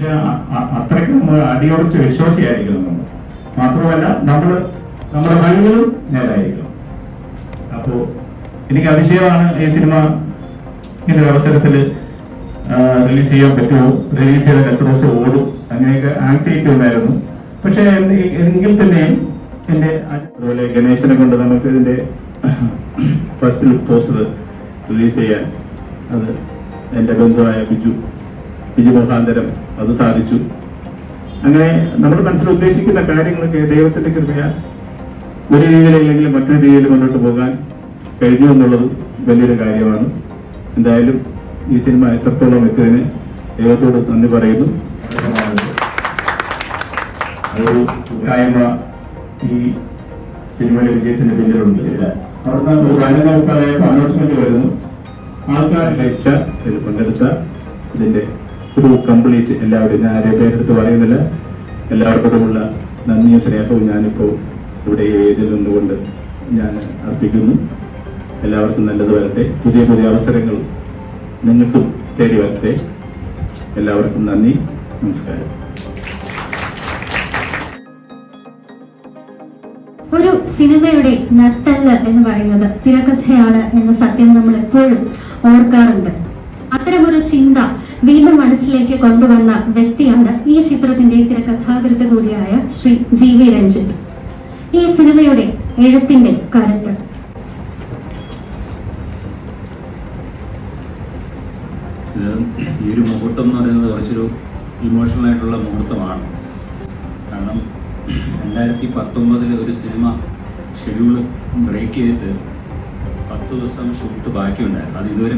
പക്ഷെ അത്രയ്ക്ക് നമ്മൾ അടിയുറച്ച് വിശ്വാസിയായിരിക്കണം നമ്മൾ. മാത്രമല്ല നമ്മൾ നമ്മുടെ കഴിവുകളും നേരായിരിക്കണം അപ്പോ എനിക്ക് അതിശയമാണ് ഈ സിനിമ ഒരു അവസരത്തിൽ റിലീസ് ചെയ്യാൻ പറ്റുമോ? റിലീസ് ചെയ്താൽ എത്ര ദിവസം ഓടും? അങ്ങനെയൊക്കെ ആൻസൈറ്റി ഉണ്ടായിരുന്നു. പക്ഷേ എങ്കിൽ തന്നെയും എന്റെ അതുപോലെ ഗണേശനെ കൊണ്ട് നമുക്ക് ഇതിന്റെ ഫസ്റ്റ് ലുക്ക് പോസ്റ്റർ റിലീസ് ചെയ്യാൻ അത് എന്റെ ബന്ധുവായ ബിജു ബിജു മുഖാന്തരം അത് സാധിച്ചു. അങ്ങനെ നമ്മുടെ മനസ്സിൽ ഉദ്ദേശിക്കുന്ന കാര്യങ്ങളൊക്കെ ദൈവത്തിന്റെ കൃപയാൽ ഒരു രീതിയിലല്ലെങ്കിൽ മറ്റൊരു രീതിയിൽ മുന്നോട്ട് പോകാൻ കഴിഞ്ഞു എന്നുള്ളത് വലിയൊരു കാര്യമാണ്. എന്തായാലും ഈ സിനിമ എത്രത്തോളം എത്തിയതിന് ദൈവത്തോട് നന്ദി പറയുന്നു. അതൊരു ഈ സിനിമയുടെ വിജയത്തിന്റെ പിന്നിലുണ്ട്. ഒരു വരുന്നു. ആൾക്കാർ ലഭിച്ച ഇതിൽ പങ്കെടുത്ത ഇതിന്റെ ഒരു കംപ്ലീറ്റ് എല്ലാവരും ഞാൻ പേരെടുത്ത് പറയുന്നില്ല. എല്ലാവർക്കുമുള്ള നന്ദിയും സ്നേഹവും ഞാനിപ്പോൾ ഇവിടെ ഈ വേദിയിൽ നിന്നുകൊണ്ട് ഞാൻ അർപ്പിക്കുന്നു. എല്ലാവർക്കും നല്ലത് വരട്ടെ. പുതിയ പുതിയ അവസരങ്ങൾ നിങ്ങൾക്കും തേടി വരട്ടെ. എല്ലാവർക്കും നന്ദി. നമസ്കാരം. ഒരു സിനിമയുടെ നട്ടല്ല എന്ന് പറയുന്നത് തിരക്കഥയാണ് എന്ന സത്യം നമ്മൾ എപ്പോഴും ഓർക്കാറുണ്ട്. അത്തരമൊരു ചിന്ത വീണ്ടും മനസ്സിലേക്ക് കൊണ്ടുവന്ന വ്യക്തിയാണ് ഈ ചിത്രത്തിന്റെ തിരക്കഥാകൃത്ത് കൂടിയായ ശ്രീ ജി വി രഞ്ജിത്ത് ഈ സിനിമയുടെ എഴുത്തിന്റെ കരുത്ത്. ഈ ഒരു മുഹൂർത്തം എന്ന് പറയുന്നത് കുറച്ചൊരു ഇമോഷണൽ ആയിട്ടുള്ള മുഹൂർത്തമാണ്. കാരണം രണ്ടായിരത്തി പത്തൊമ്പതിൽ ഒരു സിനിമ ഷെഡ്യൂൾ ബ്രേക്ക് ചെയ്തിട്ട് പത്ത് ദിവസം ഷൂട്ട് ബാക്കിയുണ്ടായിരുന്നു. അത് ഇതുവരെ.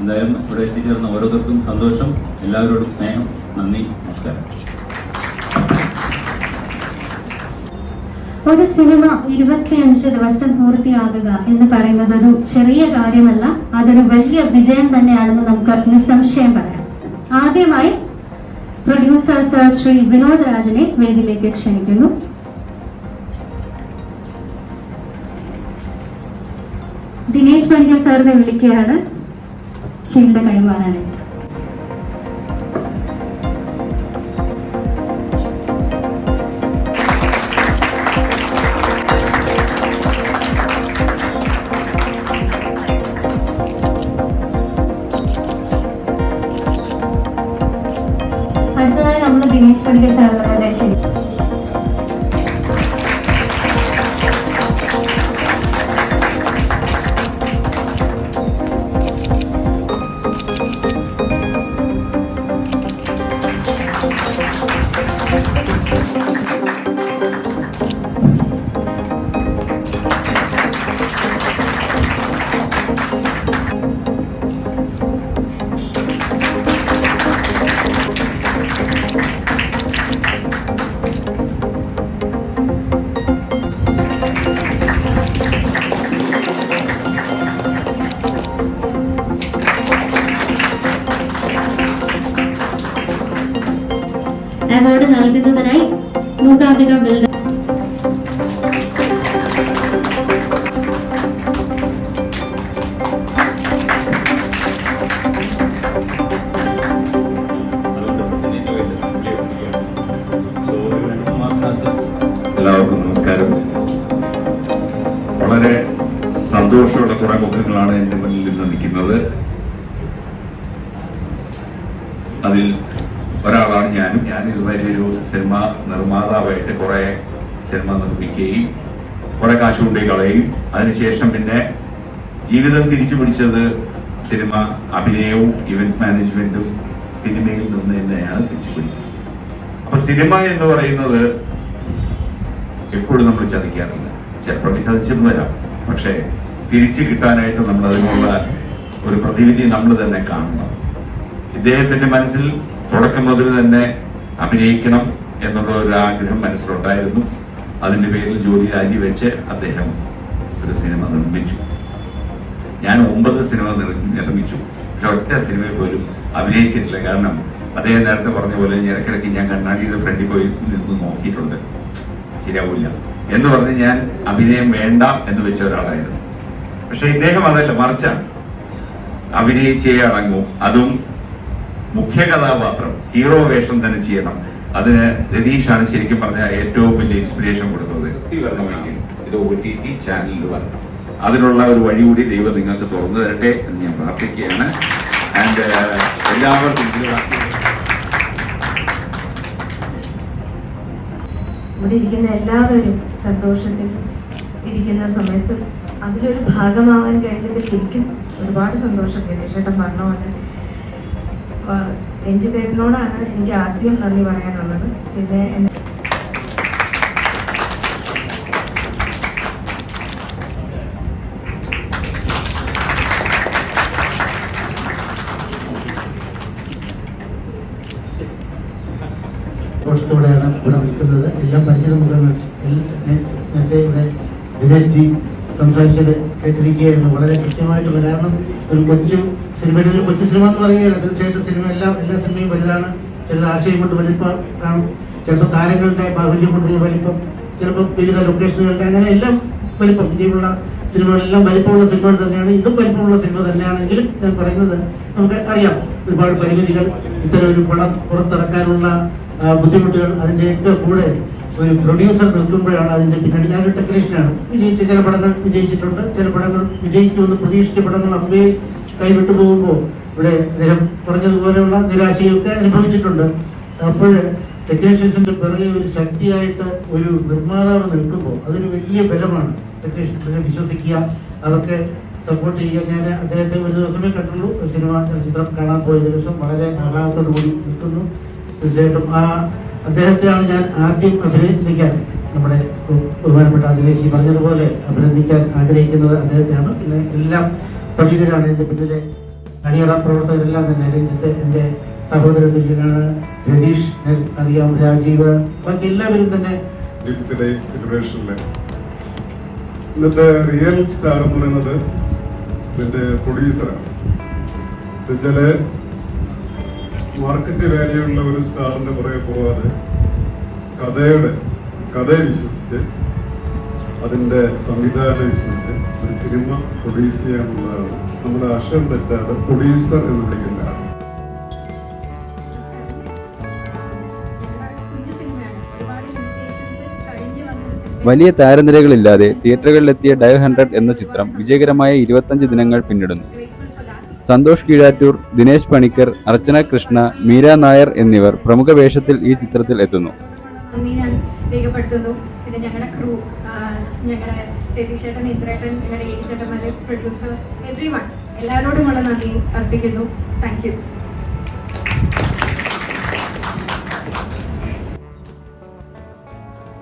എന്തായാലും ഇവിടെ എത്തിച്ചേർന്ന ഓരോരുത്തർക്കും സന്തോഷം എല്ലാവരോടും സ്നേഹം. നന്ദി നമസ്കാരം. ഒരു സിനിമ ഇരുപത്തിയഞ്ച് ദിവസം പൂർത്തിയാകുക എന്ന് പറയുന്നത് ഒരു ചെറിയ കാര്യമല്ല അതൊരു വലിയ വിജയം തന്നെയാണെന്ന് നമുക്ക് നിസ്സംശയം പറയാം. ആദ്യമായി പ്രൊഡ്യൂസർ സർ ശ്രീ വിനോദ് രാജനെ വേദിയിലേക്ക് ക്ഷണിക്കുന്നു. ദിനേശ് പണിക്കൽ സാറിനെ വിളിക്കുകയാണ്. ഷീൽഡ് കൈമാറാനായിട്ട് അടുത്തതായി നമ്മൾ ദിനേശ് സാറിനെ ക്ഷണിക്കും അവാർഡ് നൽകുന്നതിനായി മൂകാംബിക ബിൽഡർ എല്ലാവർക്കും നമസ്കാരം. വളരെ സന്തോഷമുള്ള കുറെ മുഖങ്ങളാണ് എന്റെ മുന്നിൽ നിന്ന് നിൽക്കുന്നത്. അതിൽ ഒരാളാണ് ഞാനും. ഞാൻ ഇതുമാതിരി ഒരു സിനിമ നിർമ്മാതാവായിട്ട് കുറെ സിനിമ നിർമ്മിക്കുകയും കുറെ കാശ് കൊണ്ടുപോയി കളയും അതിനുശേഷം പിന്നെ ജീവിതം തിരിച്ചു പിടിച്ചത് സിനിമ അഭിനയവും ഇവന്റ് മാനേജ്മെന്റും സിനിമയിൽ നിന്ന് തന്നെയാണ് തിരിച്ചു പിടിച്ചത്. അപ്പൊ സിനിമ എന്ന് പറയുന്നത് എപ്പോഴും നമ്മൾ ചതിക്കാറില്ല. ചിലപ്പോൾ ചതിച്ചെന്ന് വരാം. പക്ഷേ തിരിച്ചു കിട്ടാനായിട്ട് നമ്മൾ അതിനുള്ള ഒരു പ്രതിവിധി നമ്മൾ തന്നെ കാണണം. ഇദ്ദേഹത്തിന്റെ മനസ്സിൽ തുടക്കം മുതൽ തന്നെ അഭിനയിക്കണം എന്നുള്ള ഒരു ആഗ്രഹം മനസ്സിലുണ്ടായിരുന്നു. അതിന്റെ പേരിൽ ജോലി രാജിവെച്ച് അദ്ദേഹം ഒരു സിനിമ നിർമ്മിച്ചു. ഞാൻ ഒമ്പത് സിനിമ നിർ- നിർമ്മിച്ചു. പക്ഷെ ഒറ്റ സിനിമയിൽ പോലും അഭിനയിച്ചിട്ടില്ല. കാരണം അദ്ദേഹം നേരത്തെ പറഞ്ഞ പോലെ ഇടയ്ക്കിടയ്ക്ക് ഞാൻ കണ്ണാടിയുടെ ഫ്രണ്ടിൽ പോയി നിന്ന് നോക്കിയിട്ടുണ്ട്. ശരിയാവില്ല. എന്ന് പറഞ്ഞ് ഞാൻ അഭിനയം വേണ്ട എന്ന് വെച്ച ഒരാളായിരുന്നു. പക്ഷെ ഇദ്ദേഹം അതല്ല മറിച്ചാണ്. അഭിനയിച്ചേ അടങ്ങൂ. അതും മുഖ്യ കഥാപാത്രം ഹീറോ വേഷം തന്നെ ചെയ്യണം. അതിന് രതീഷാണ് ശരിക്കും പറഞ്ഞ ഏറ്റവും വലിയ ഇൻസ്പിറേഷൻ കൊടുത്തത്. ഇത് ഒ ടി ടി ചാനലിൽ വരണം. അതിനുള്ള ഒരു വഴി കൂടി ദൈവം നിങ്ങൾക്ക് തുറന്നു തരട്ടെ എന്ന് ഞാൻ പ്രാർത്ഥിക്കുകയാണ്. ആൻഡ് എല്ലാവർക്കും ഇതിൽ ഇവിടെ ഇരിക്കുന്ന എല്ലാവരും സന്തോഷത്തിൽ ഇരിക്കുന്ന സമയത്ത് അതിലൊരു ഭാഗമാവാൻ കഴിഞ്ഞതിൽ എനിക്കും ഒരുപാട് സന്തോഷം. ഗണേശേട്ടൻ പറഞ്ഞ പോലെ രഞ്ജിത്തേട്ടനോടാണ് എനിക്ക് ആദ്യം നന്ദി പറയാനുള്ളത് പിന്നെ സന്തോഷത്തോടെയാണ് ഇവിടെ നിൽക്കുന്നത് എല്ലാം പരിചിത മുഖങ്ങൾ നേരത്തെ ഇവിടെ ദിനേശ് ജി സംസാരിച്ചത് കേട്ടിരിക്കുകയായിരുന്നു. വളരെ കൃത്യമായിട്ടുള്ള കാരണം ഒരു കൊച്ചു സിനിമയുടെ ഒരു കൊച്ചു സിനിമ എന്ന് പറയുകയാണ് തീർച്ചയായിട്ടും സിനിമ എല്ലാം എല്ലാ സിനിമയും വലുതാണ്. ചിലത് ആശയം കൊണ്ട് വലിപ്പം കാണും ചിലപ്പോൾ താരങ്ങളുടെ ബാഹുല്യം കൊണ്ടുള്ള വലിപ്പം. ചിലപ്പോൾ വിവിധ ലൊക്കേഷനുകളുടെ അങ്ങനെ എല്ലാം വലിപ്പം. വിജയമുള്ള സിനിമകളെല്ലാം വലിപ്പമുള്ള സിനിമകൾ തന്നെയാണ്. ഇതും വലിപ്പമുള്ള സിനിമ തന്നെയാണെങ്കിലും ഞാൻ പറയുന്നത് നമുക്ക് അറിയാം. ഒരുപാട് പരിമിതികൾ ഇത്തരം ഒരു പടം പുറത്തിറക്കാനുള്ള ബുദ്ധിമുട്ടുകൾ അതിന്റെയൊക്കെ കൂടെ ഒരു പ്രൊഡ്യൂസർ നിൽക്കുമ്പോഴാണ് അതിന്റെ പിന്നണി ഞാനൊരു ടെക്നീഷ്യനാണ് വിജയിച്ച ചില പടങ്ങൾ വിജയിച്ചിട്ടുണ്ട്. ചില പടങ്ങൾ വിജയിക്കുമെന്ന് പ്രതീക്ഷിച്ച പടങ്ങൾ അമ്പേ കൈവിട്ടു പോകുമ്പോൾ ഇവിടെ അദ്ദേഹം പറഞ്ഞതുപോലെയുള്ള നിരാശയൊക്കെ അനുഭവിച്ചിട്ടുണ്ട്. അപ്പോൾ ടെക്നീഷ്യൻസിന്റെ പിറകെ ഒരു ശക്തിയായിട്ട് ഒരു നിർമ്മാതാവ് നിൽക്കുമ്പോൾ അതൊരു വലിയ ബലമാണ്. ടെക്നീഷ്യൻസിനെ വിശ്വസിക്കുക. അതൊക്കെ സപ്പോർട്ട് ചെയ്യുക. ഞാൻ അദ്ദേഹത്തെ ഒരു ദിവസമേ കണ്ടുള്ളൂ. സിനിമ ചലച്ചിത്രം കാണാൻ പോയ ദിവസം വളരെ ആഹ്ലാദത്തോടു കൂടി നിൽക്കുന്നു. തീർച്ചയായിട്ടും ആ അദ്ദേഹത്തെയാണ് ഞാൻ ആദ്യം അഭിനന്ദിക്കാൻ നമ്മുടെ ബഹുമാനപ്പെട്ട അധിവേശി പറഞ്ഞതുപോലെ അഭിനന്ദിക്കാൻ ആഗ്രഹിക്കുന്നത് അദ്ദേഹത്തെയാണ്. പിന്നെ എല്ലാം പണ്ഡിതരാണ് എന്റെ പിന്നിലെ അണിയറ പ്രവർത്തകരെല്ലാം തന്നെ. രഞ്ജിത്ത് എന്റെ സഹോദര തുല്യനാണ്. രതീഷ് അറിയാം രാജീവ് ബാക്കി എല്ലാവരും തന്നെ. ഇന്നത്തെ റിയൽ സ്റ്റാർ എന്ന് പറയുന്നത് പ്രൊഡ്യൂസറാണ് എന്നുവെച്ചാൽ മാർക്കറ്റ് വാല്യൂ ഉള്ള ഒരു സ്റ്റാറിന്റെ പുറകെ പോവാതെ കഥയുടെ കഥയെ വിശ്വസിച്ച് അതിന്റെ സംവിധാനം വിശ്വസിച്ച് ഒരു സിനിമ പ്രൊഡ്യൂസ് ചെയ്യാനുള്ളതാണ്. നമ്മുടെ അക്ഷരം തെറ്റാതെ പ്രൊഡ്യൂസർ എന്ന് വിളിക്കുന്ന ആൾ. കുഞ്ഞു സിനിമയാണ് ഒരുപാട് ലിമിറ്റേഷൻസ് കഴിഞ്ഞു വന്നൊരു സിനിമ വലിയ താരനിരകളില്ലാതെ തിയേറ്ററുകളിലെത്തിയ ഡയർ ഹൺഡ്രഡ് എന്ന ചിത്രം വിജയകരമായ ഇരുപത്തഞ്ച് ദിനങ്ങൾ പിന്നിടുന്നു. സന്തോഷ് കീഴാറ്റൂർ ദിനേശ് പണിക്കർ അർച്ചന കൃഷ്ണ മീര നായർ എന്നിവർ പ്രമുഖ വേഷത്തിൽ ഈ ചിത്രത്തിൽ എത്തുന്നു. ഞാൻ രേഖപ്പെടുത്തുന്നു. പിന്നെ ഞങ്ങളുടെ ക്രൂ ഞങ്ങളുടെ രതീഷേട്ടൻ ഇന്ദ്രേട്ടൻ ഞങ്ങളുടെ പ്രൊഡ്യൂസർ എവ്രി വൺ എല്ലാവരോടുമുള്ള നന്ദി അർപ്പിക്കുന്നു. താങ്ക് യു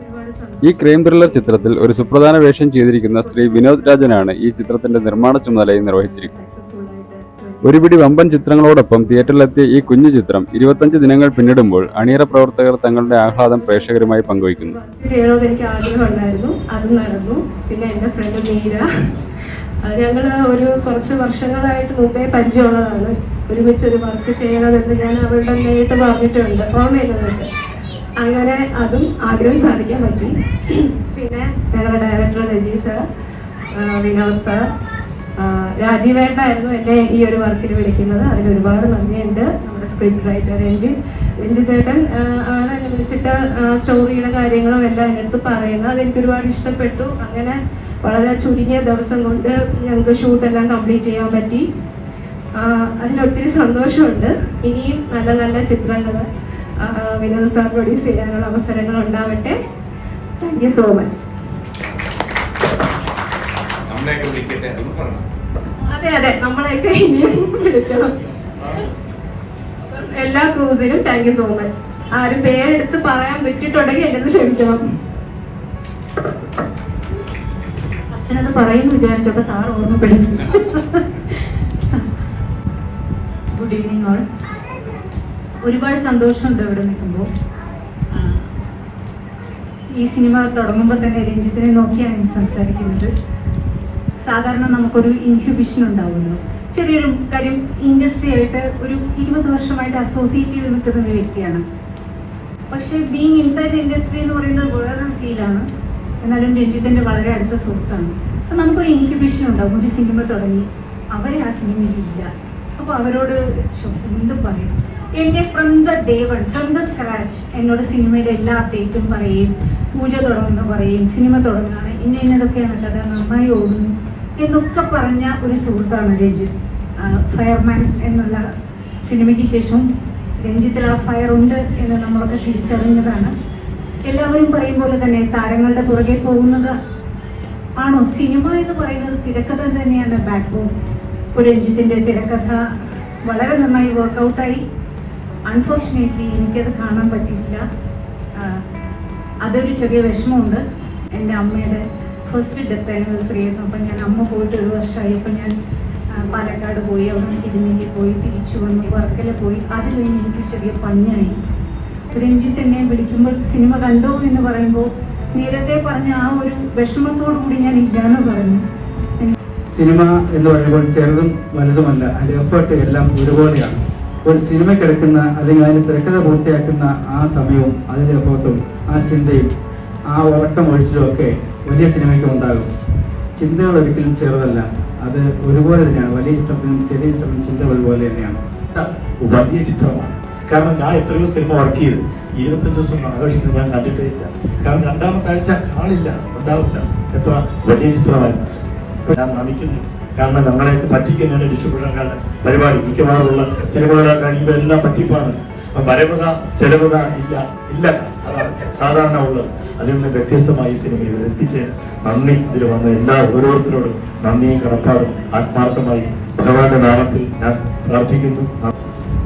ഒരുപാട് ഈ ക്രൈം ത്രില്ലർ ചിത്രത്തിൽ ഒരു സുപ്രധാന വേഷം ചെയ്തിരിക്കുന്ന ശ്രീ വിനോദ് രാജനാണ് ഈ ചിത്രത്തിന്റെ നിർമ്മാണ ചുമതലയും നിർവഹിച്ചിരിക്കുന്നത്. ഒരു പിടി വമ്പൻ ചിത്രങ്ങളോടൊപ്പം തിയേറ്ററിലെത്തിയ ഈ കുഞ്ഞു ചിത്രം ഇരുപത്തഞ്ച് ദിനങ്ങൾ പിന്നിടുമ്പോൾ അണിയറ പ്രവർത്തകർ തങ്ങളുടെ ആഹ്ലാദം പ്രേക്ഷകരുമായി പങ്കുവയ്ക്കുന്നു. ചെയ്യണമെന്ന് നടന്നു. പിന്നെ എന്റെ ഫ്രണ്ട് ഞങ്ങൾ ഒരു കുറച്ച് വർഷങ്ങളായിട്ട് മുമ്പേ പരിചയമുള്ളതാണ്. ഒരുമിച്ച് ഒരു വർക്ക് ചെയ്യണമെന്ന് ഞാൻ അവളുടെ നേരിട്ട് പറഞ്ഞിട്ടുണ്ട്. ഓർമ്മയില്ലെന്നിട്ട് അങ്ങനെ അതും ആഗ്രഹം സാധിക്കാൻ പറ്റി. പിന്നെ ഞങ്ങളുടെ director Reji sir Vinod sir രാജീവേട്ടനായിരുന്നു എന്നെ ഈ ഒരു വർക്കിൽ വിളിക്കുന്നത്. അതിന് ഒരുപാട് നന്ദിയുണ്ട് നമ്മുടെ സ്ക്രിപ്റ്റ് റൈറ്റർ രഞ്ജിൻ രഞ്ജിത്തേട്ടൻ. ആണ് എന്നെ വിളിച്ചിട്ട് സ്റ്റോറിയുടെ കാര്യങ്ങളും എല്ലാം എന്റെ അടുത്ത് പറയുന്നത്. അതെനിക്ക് ഒരുപാട് ഇഷ്ടപ്പെട്ടു. അങ്ങനെ വളരെ ചുരുങ്ങിയ ദിവസം കൊണ്ട് ഞങ്ങൾക്ക് ഷൂട്ടെല്ലാം കംപ്ലീറ്റ് ചെയ്യാൻ പറ്റി. അതിലൊത്തിരി സന്തോഷമുണ്ട്. ഇനിയും നല്ല നല്ല ചിത്രങ്ങൾ വിനോദ് സാർ പ്രൊഡ്യൂസ് ചെയ്യാനുള്ള അവസരങ്ങൾ ഉണ്ടാവട്ടെ. താങ്ക് യു സോ മച്ച് നമ്മളെയൊക്കെ വിളിക്കട്ടെ അതൊന്നും പറഞ്ഞു. അതെ അതെ നമ്മളെയൊക്കെ എല്ലാ ക്രൂസിനും താങ്ക് യു സോ മച്ച് ആരും പേരെടുത്ത് പറയാൻ വിട്ടിട്ടുണ്ടെങ്കിൽ എന്റെ അടുത്ത് ക്ഷമിക്കണം. അച്ഛനത് പറയുന്നു വിചാരിച്ചപ്പോ സാർ ഓർമ്മപ്പെടുന്നു. ഗുഡ് ഈവനിങ് ഓൾ ഒരുപാട് സന്തോഷമുണ്ട് ഇവിടെ നിൽക്കുമ്പോൾ ഈ സിനിമ തുടങ്ങുമ്പോൾ തന്നെ രഞ്ജിത്തിനെ നോക്കിയാണ് സംസാരിക്കുന്നത്. സാധാരണ നമുക്കൊരു ഇൻഹിബിഷൻ ഉണ്ടാവുമല്ലോ. ചെറിയൊരു കാര്യം ഇൻഡസ്ട്രി ആയിട്ട് ഒരു ഇരുപത് വർഷമായിട്ട് അസോസിയേറ്റ് ചെയ്ത് നിൽക്കുന്ന ഒരു വ്യക്തിയാണ്. പക്ഷേ ബീങ് ഇൻസൈഡ് ഇൻഡസ്ട്രി എന്ന് പറയുന്നത് വേറൊരു ഫീലാണ് എന്നാലും രഞ്ജിത്തിന്റെ വളരെ അടുത്ത സുഹൃത്താണ്. അപ്പം നമുക്കൊരു ഇൻഹിബിഷൻ ഉണ്ടാവും. ഒരു സിനിമ തുടങ്ങി അവരെ ആ സിനിമയിലില്ല അപ്പോൾ അവരോട് എന്ത് പറയും. എന്നെ from the day one from the scratch എന്നോട് സിനിമയുടെ എല്ലാ അപ്ഡേറ്റും പറയും. പൂജ തുടങ്ങുന്നു പറയും. സിനിമ തുടങ്ങുകയാണ് ഇന്ന ഇന്നതൊക്കെയാണ് കഥ. നന്നായി ഓടുന്നു. എന്നൊക്കെ പറഞ്ഞ ഒരു സുഹൃത്താണ് രഞ്ജിത്ത്. ഫയർമാൻ എന്നുള്ള സിനിമയ്ക്ക് ശേഷം രഞ്ജിത്തിൽ ആ ഫയർ ഉണ്ട് എന്ന് നമ്മളൊക്കെ തിരിച്ചറിഞ്ഞതാണ്. എല്ലാവരും പറയും പോലെ തന്നെ താരങ്ങളുടെ പുറകെ പോകുന്നത് ആണോ? സിനിമ എന്ന് പറയുന്നത് തിരക്കഥ തന്നെയാണ്. ബാക്ക് ബോൺ ഒരു രഞ്ജിത്തിന്റെ തിരക്കഥ വളരെ നന്നായി വർക്കൗട്ടായി അൺഫോർച്ചുനേറ്റ്ലി എനിക്കത് കാണാൻ പറ്റിയിട്ടില്ല. അതൊരു ചെറിയ വിഷമമുണ്ട്. എന്റെ അമ്മയുടെ ഫസ്റ്റ് ഡെത്ത് ആനിവേഴ്സറി ആയിരുന്നു. അപ്പം ഞാൻ അമ്മ പോയിട്ട് ഒരു വർഷമായി. അപ്പം ഞാൻ പാലക്കാട് പോയി. അവിടെ നിന്ന് തിരുനെല്ലി പോയി തിരിച്ചു വന്നു. വർക്കല പോയി. അത് കഴിഞ്ഞ് എനിക്ക് ചെറിയ പണിയായി രഞ്ജിത്ത് എന്നെ വിളിക്കുമ്പോൾ സിനിമ കണ്ടോ എന്ന് പറയുമ്പോൾ നേരത്തെ പറഞ്ഞ ആ ഒരു വിഷമത്തോടു കൂടി ഞാൻ ഇല്ലാന്ന് പറഞ്ഞു. സിനിമ എന്ന് പറയുമ്പോൾ ചെറുതും വലുതുമല്ല. അതിന്റെ എഫേർട്ട് എല്ലാം ഒരുപോലെയാണ്. ഒരു സിനിമ കിടക്കുന്ന അല്ലെങ്കിൽ അതിന് തിരക്കഥ പൂർത്തിയാക്കുന്ന ആ സമയവും അതിന്റെ എഫേർട്ടും ആ ചിന്തയും ആ ഉറക്കം ഒഴിച്ചിലും ഒക്കെ വലിയ സിനിമയ്ക്ക് ഉണ്ടാകും. ചിന്തകൾ ഒരിക്കലും ചെറുതല്ല. അത് ഒരുപോലെ തന്നെയാണ്. വലിയ ചിത്രത്തിനും ചെറിയ ചിത്രത്തിനും ചിന്തകൾ ഒരുപോലെ തന്നെയാണ്. വലിയ ചിത്രമാണ്. കാരണം ഞാൻ എത്രയോ സിനിമ വർക്ക് ചെയ്ത് ഇരുപത്തഞ്ച് ദിവസം ആഘോഷിക്കുന്നത് ഞാൻ കണ്ടിട്ടേ ഇല്ല. കാരണം രണ്ടാമത്തെ ആഴ്ച കാണില്ല. ഉണ്ടാവില്ല. എത്ര വലിയ ചിത്രമായിരുന്നു. ഞാൻ നമിക്കുന്നു. കാരണം ഞങ്ങളെ പറ്റിക്കുന്നതിന് ഡിസ്ട്രിബ്യൂഷൻകാരുടെ പരിപാടി മിക്കവാറുള്ള സിനിമകളെ കഴിയുമ്പോൾ എല്ലാം പറ്റിപ്പാണ്. വരവുക ചെലവുക ഇല്ല. ഇല്ല. അതാണ് സാധാരണ ഉള്ളത്. അതിൽ നിന്ന് വ്യത്യസ്തമായി സിനിമ ഇതിൽ എത്തിച്ച് നന്ദി. ഇതിൽ വന്ന എല്ലാ ഓരോരുത്തരോടും നന്ദിയും കടപ്പാടും ആത്മാർത്ഥമായി ഭഗവാന്റെ നാമത്തിൽ ഞാൻ പ്രാർത്ഥിക്കുന്നു.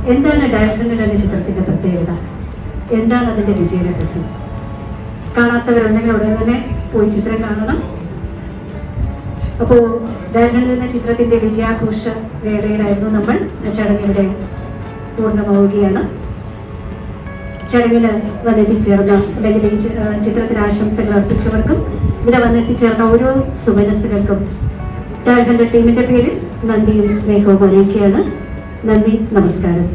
എന്താണ് ഡയഫ്രണ്ടിൽ എന്ന ചിത്രത്തിന്റെ പ്രത്യേകത? എന്താണ് അതിന്റെ വിജയരഹസ്യം കാണാത്തവരുണ്ടെങ്കിൽ ഉടനെ തന്നെ പോയി ചിത്രം കാണണം. അപ്പോ ഡയറക്ടറുടെ എന്ന ചിത്രത്തിന്റെ വിജയാഘോഷ വേളയിലായിരുന്നു നമ്മൾ. ചടങ്ങ് ഇവിടെ പൂർണമാവുകയാണ്. ചടങ്ങിൽ വന്നെത്തിച്ചേർന്ന അല്ലെങ്കിൽ ഈ ചിത്രത്തിന് ആശംസകൾ അർപ്പിച്ചവർക്കും ഇവിടെ വന്നെത്തിച്ചേർന്ന ഓരോ സുമനസ്സുകൾക്കും ടീമിന്റെ പേരിൽ നന്ദിയും സ്നേഹവും അറിയിക്കുകയാണ് നന്ദി നമസ്കാരം.